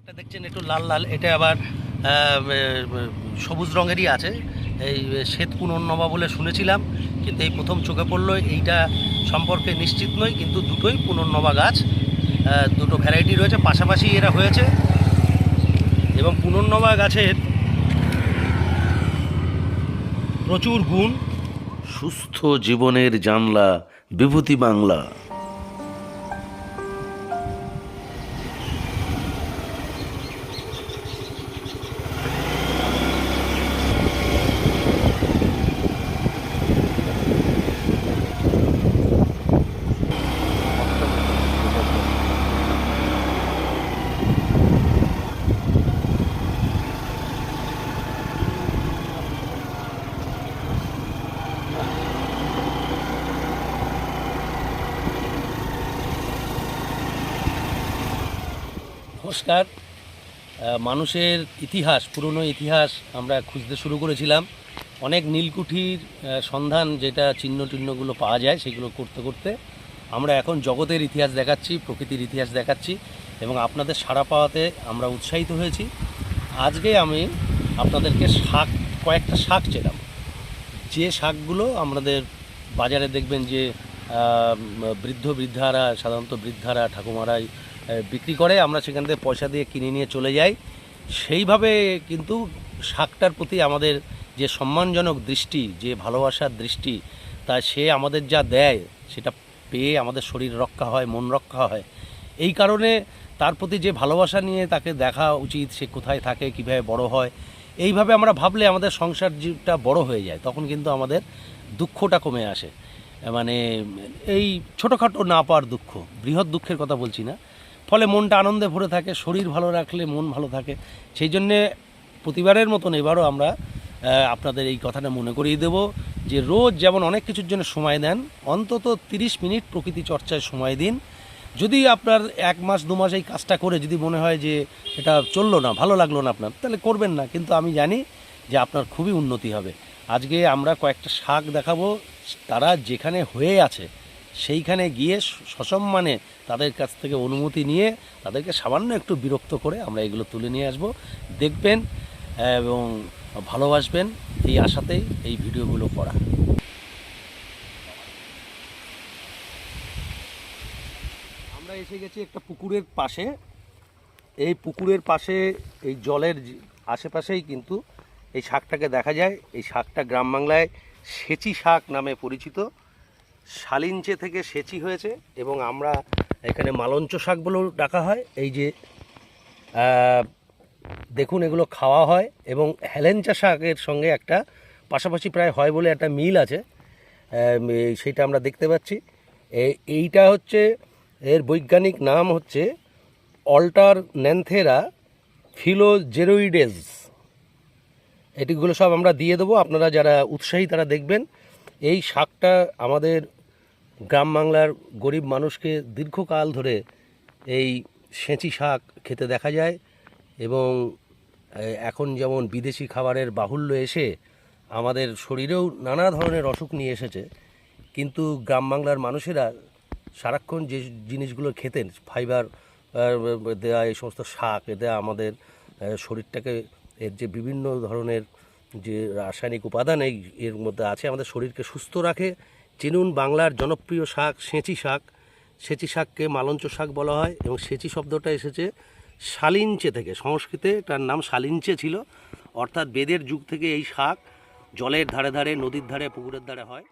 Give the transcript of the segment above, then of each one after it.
একটা দেখছেন একটু লাল লাল, এটা আবার সবুজ রঙেরই আছে। এই শ্বেত পুনর্নবা বলে শুনেছিলাম, কিন্তু এই প্রথম চোখে পড়ল, এইটা সম্পর্কে নিশ্চিত নই, কিন্তু দুটোই পুনর্নবা গাছ। দুটো ভ্যারাইটি রয়েছে, পাশাপাশি এরা হয়েছে। এবং পুনর্নবা গাছের প্রচুর গুণ। সুস্থ জীবনের জানলা, বিভূতি বাংলা। নমস্কার। মানুষের ইতিহাস, পুরনো ইতিহাস আমরা খুঁজতে শুরু করেছিলাম। অনেক নীলকুঠির সন্ধান যেটা চিহ্ন টিহ্নগুলো পাওয়া যায় সেগুলো করতে করতে আমরা এখন জগতের ইতিহাস দেখাচ্ছি, প্রকৃতির ইতিহাস দেখাচ্ছি এবং আপনাদের সাড়া পাওয়াতে আমরা উৎসাহিত হয়েছি। আজকে আমি আপনাদেরকে শাক, কয়েকটা শাক চেলাম যে শাকগুলো আমাদের বাজারে দেখবেন যে বৃদ্ধ বৃদ্ধারা, সাধারণত বৃদ্ধারা, ঠাকুমারাই বিক্রি করে, আমরা সেখান থেকে পয়সা দিয়ে কিনে নিয়ে চলে যাই। সেইভাবে কিন্তু শাকটার প্রতি আমাদের যে সম্মানজনক দৃষ্টি, যে ভালোবাসার দৃষ্টি, তা সে আমাদের যা দেয়, সেটা পেয়ে আমাদের শরীর রক্ষা হয়, মন রক্ষা হয়। এই কারণে তার প্রতি যে ভালোবাসা নিয়ে তাকে দেখা উচিত, সে কোথায় থাকে, কীভাবে বড় হয়, এইভাবে আমরা ভাবলে আমাদের সংসার জীবটা বড় হয়ে যায়। তখন কিন্তু আমাদের দুঃখটা কমে আসে। মানে এই ছোটোখাটো না পাওয়ার দুঃখ, বৃহৎ দুঃখের কথা বলছি না। ফলে মনটা আনন্দে ভরে থাকে, শরীর ভালো রাখলে মন ভালো থাকে। সেই জন্যে প্রতিবারের মতন এবারও আমরা আপনাদের এই কথাটা মনে করিয়ে দেব যে রোজ যেমন অনেক কিছুর জন্য সময় দেন, অন্তত তিরিশ মিনিট প্রকৃতি চর্চায় সময় দিন। যদি আপনার এক মাস, দু মাস এই কাজটা করে যদি মনে হয় যে এটা চলল না, ভালো লাগল না আপনার, তাহলে করবেন না। কিন্তু আমি জানি যে আপনার খুবই উন্নতি হবে। আজকে আমরা কয়েকটা শাক দেখাবো, তারা যেখানে হয়ে আছে সেইখানে গিয়ে সসম্মানে তাদের কাছ থেকে অনুমতি নিয়ে তাদেরকে সামান্য একটু বিরক্ত করে আমরা এগুলো তুলে নিয়ে আসব। দেখবেন, এবং ভালোবাসবেন এই আশাতেই এই ভিডিওগুলো করা। আমরা এসে গেছি একটা পুকুরের পাশে। এই পুকুরের পাশে এই জলের আশেপাশেই কিন্তু এই শাকটাকে দেখা যায়। এই শাকটা গ্রাম বাংলায় সেচি শাক নামে পরিচিত। শালিঞ্চে থেকে সেচি হয়েছে এবং আমরা এখানে মালঞ্চ শাক বলেও ডাকা হয়। এই যে দেখুন এগুলো খাওয়া হয় এবং হেলেঞ্চা শাকের সঙ্গে একটা পাশাপাশি প্রায় হয় বলে একটা মিল আছে। সেটা আমরা দেখতে পাচ্ছি। এইটা হচ্ছে, এর বৈজ্ঞানিক নাম হচ্ছে অল্টার ন্যান্থেরা ফিলোজেরোইডেজ এটিগুলো সব আমরা দিয়ে দেবো। আপনারা যারা উৎসাহী তারা দেখবেন। এই শাকটা আমাদের গ্রাম বাংলার গরিব মানুষকে দীর্ঘকাল ধরে এই সেঁচি শাক খেতে দেখা যায় এবং এখন যেমন বিদেশি খাবারের বাহুল্য এসে আমাদের শরীরেও নানা ধরনের অসুখ নিয়ে এসেছে, কিন্তু গ্রাম বাংলার মানুষেরা সারাক্ষণ যে জিনিসগুলো খেতেন, ফাইবার দেওয়া এই সমস্ত শাক, এ দেওয়া আমাদের শরীরটাকে এর যে বিভিন্ন ধরনের যে রাসায়নিক উপাদান এই এর মধ্যে আছে, আমাদের শরীরকে সুস্থ রাখে। চিনুন বাংলার জনপ্রিয় শাক সেঁচি শাক। সেঁচি শাককে মালঞ্চ শাক বলা হয় এবং সেঁচি শব্দটা এসেছে শালিঞ্চে থেকে। সংস্কৃতে তার নাম শালিঞ্চে ছিল। অর্থাৎ বেদের যুগ থেকে এই শাক জলের ধারে ধারে, নদীর ধারে, পুকুরের ধারে হয়।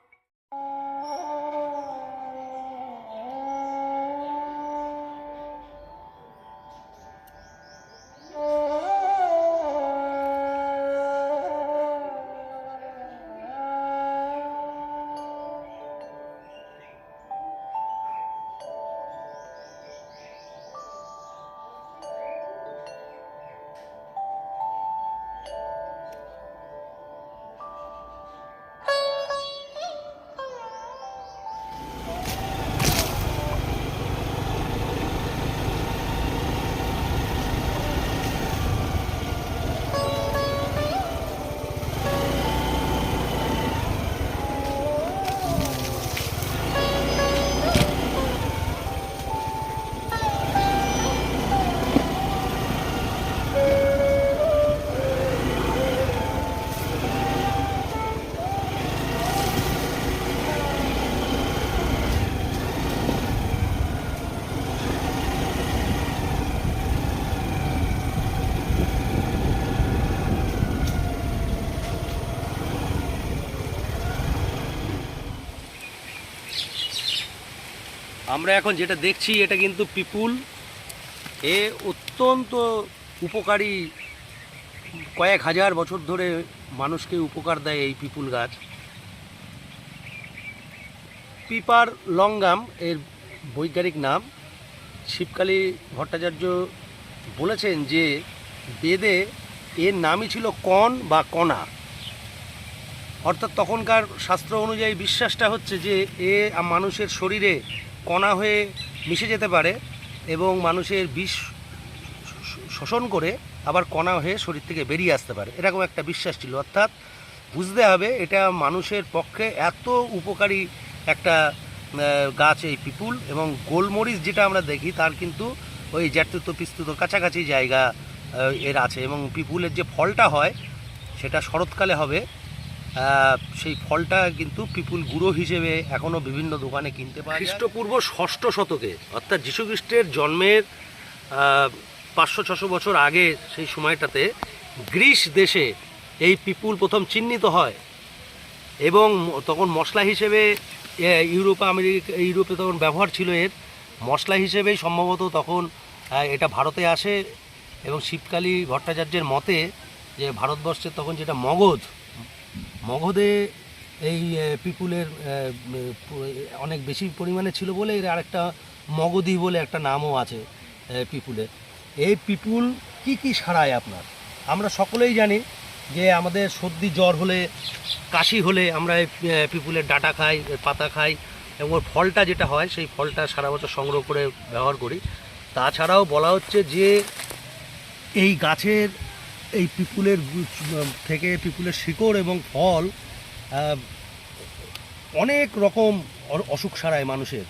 আমরা এখন যেটা দেখছি, এটা কিন্তু পিপুল। এ অত্যন্ত উপকারী। কয়েক হাজার বছর ধরে মানুষকে উপকার দেয় এই পিপুল গাছ। পিপার লঙ্গাম, এর বৈজ্ঞানিক নাম শিবকালী ভট্টাচার্য বলেছেন যে, বেদে এর নামই ছিল কণ বা কণা। অর্থাৎ তখনকার শাস্ত্র অনুযায়ী বিশ্বাসটা হচ্ছে যে, এ মানুষের শরীরে কণা হয়ে মিশে যেতে পারে এবং মানুষের বিষ শোষণ করে আবার কণা হয়ে শরীর থেকে বেরিয়ে আসতে পারে। এরকম একটা বিশ্বাস ছিল। অর্থাৎ বুঝতে হবে এটা মানুষের পক্ষে এত উপকারী একটা গাছ এই পিপুল এবং গোলমরিচ যেটা আমরা দেখি তার কিন্তু ওই জ্যাঠতুত পিস্তুত কাছাকাছি জায়গা এর আছে এবং পিপুলের যে ফলটা হয় সেটা শরৎকালে হবে। সেই ফলটা কিন্তু পিপুল গুঁড়ো হিসেবে এখনও বিভিন্ন দোকানে কিনতে পাওয়া খ্রিস্টপূর্ব ষষ্ঠ শতকে, অর্থাৎ যীশুখ্রিস্টের জন্মের পাঁচশো ছশো বছর আগে সেই সময়টাতে গ্রিস দেশে এই পিপুল প্রথম চিহ্নিত হয় এবং তখন মশলা হিসেবে ইউরোপে, আমেরিকা, ইউরোপে তখন ব্যবহার ছিল এর। মশলা হিসেবেই সম্ভবত তখন এটা ভারতে আসে এবং শিবকালী ভট্টাচার্যের মতে যে ভারতবর্ষের তখন যেটা মগধ মগধে এই পিপুলের অনেক বেশি পরিমাণে ছিল বলে এর আরেকটা মগধি বলে একটা নামও আছে পিপুলের এই পিপুল কি কি সারায় আপনার? আমরা সকলেই জানি যে আমাদের সর্দি জ্বর হলে, কাশি হলে আমরা এই পিপুলের ডাটা খাই পাতা খাই এবং ওর ফলটা যেটা হয় সেই ফলটা সারা বছর সংগ্রহ করে ব্যবহার করি। তাছাড়াও বলা হচ্ছে যে এই গাছের এই পিপুলের থেকে পিপুলের শিকড় এবং ফল অনেক রকম অসুখ সারায় মানুষের।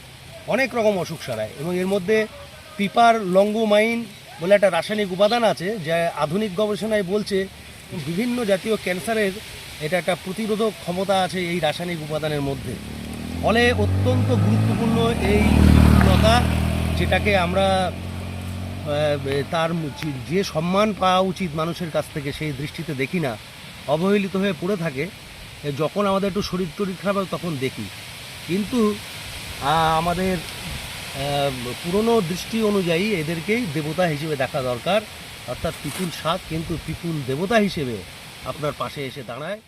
অনেক রকম অসুখ সারায়। এবং এর মধ্যে পিপার লঙ্গোমাইন বলে একটা রাসায়নিক উপাদান আছে, যা আধুনিক গবেষণায় বলছে বিভিন্ন জাতীয় ক্যান্সারের এটা একটা প্রতিরোধক ক্ষমতা আছে এই রাসায়নিক উপাদানের মধ্যে। ফলে অত্যন্ত গুরুত্বপূর্ণ এই লতা, যেটাকে আমরা তার যে- সম্মান পাওয়া উচিত মানুষের কাছ থেকে সেই দৃষ্টিতে দেখি না, অবহেলিত হয়ে পড়ে থাকে যখন আমাদের একটু শরীর টরীর খারাপ হয় তখন দেখি। কিন্তু আমাদের পুরনো দৃষ্টি অনুযায়ী এদেরকেই দেবতা হিসেবে দেখা দরকার, অর্থাৎ পিপুল শাক কিন্তু পিপুল দেবতা হিসেবে আপনার পাশে এসে দাঁড়ায়।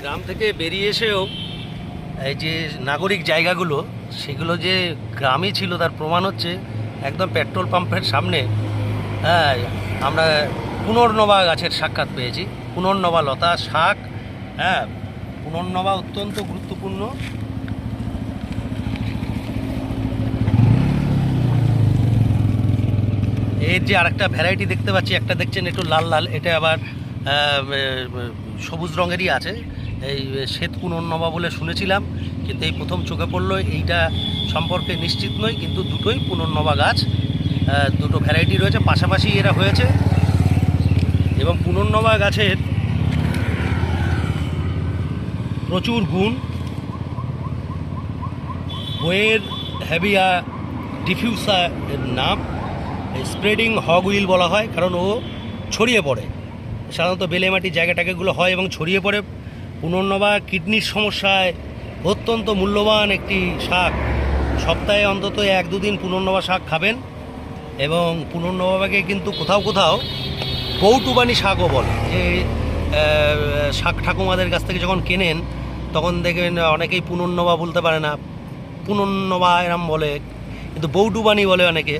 গ্রাম থেকে বেরিয়ে এসেও এই যে নাগরিক জায়গাগুলো, সেগুলো যে গ্রামই ছিল তার প্রমাণ হচ্ছে একদম পেট্রোল পাম্পের সামনে। হ্যাঁ আমরা পুনর্নবা গাছের সাক্ষাৎ পেয়েছি। পুনর্নবা লতা শাক হ্যাঁ পুনর্নবা অত্যন্ত গুরুত্বপূর্ণ। এর যে আরেকটা ভ্যারাইটি দেখতে পাচ্ছি, একটা দেখছেন একটু লাল লাল, এটা আবার সবুজ রঙেরই আছে। এই শ্বেত পুনর্নবা বলে শুনেছিলাম, কিন্তু এই প্রথম চোখে পড়ল, এইটা সম্পর্কে নিশ্চিত নই, কিন্তু দুটোই পুনর্নবা গাছ। দুটো ভ্যারাইটি রয়েছে, পাশাপাশি এরা হয়েছে। এবং পুনর্নবা গাছের প্রচুর গুণ। বইয়ের হ্যাভিয়া ডিফিউসা এর নাম। স্প্রেডিং হগ উইল বলা হয়, কারণ ও ছড়িয়ে পড়ে। সাধারণত বেলে বেলেমাটির জায়গাটাকেগুলো হয় এবং ছড়িয়ে পড়ে। পুনর্নবা কিডনির সমস্যায় অত্যন্ত মূল্যবান একটি শাক। সপ্তাহে অন্তত এক দুদিন পুনর্নবা শাক খাবেন এবং পুনর্নবাকে কিন্তু কোথাও কোথাও কৌটুবানি শাকও বলে। যে শাক ঠাকুমাদের কাছ থেকে যখন কেনেন, তখন দেখবেন অনেকেই পুনর্নবা বলতে পারে না। পুনর্নবা এরম বলে, কিন্তু বৌডুবানি বলে অনেকে।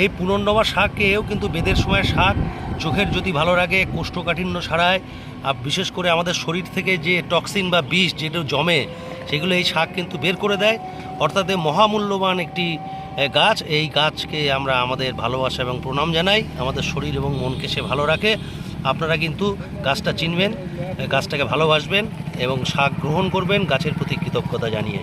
এই পুনর্নবা শাকেও কিন্তু বেদের সময় শাক চোখের যদি ভালো লাগে কোষ্ঠকাঠিন্য সারায়, আর বিশেষ করে আমাদের শরীর থেকে যে টক্সিন বা বিষ যেটা জমে, সেগুলো এই শাক কিন্তু বের করে দেয়। অর্থাৎ মহামূল্যবান একটি গাছ, এই গাছকে আমরা আমাদের ভালোবাসা এবং প্রণাম জানাই। আমাদের শরীর এবং মনকে সে ভালো রাখে। আপনারা কিন্তু গাছটা চিনবেন গাছটাকে ভালোবাসবেন এবং শাক গ্রহণ করবেন। গাছের প্রতি কৃতজ্ঞতা জানিয়ে।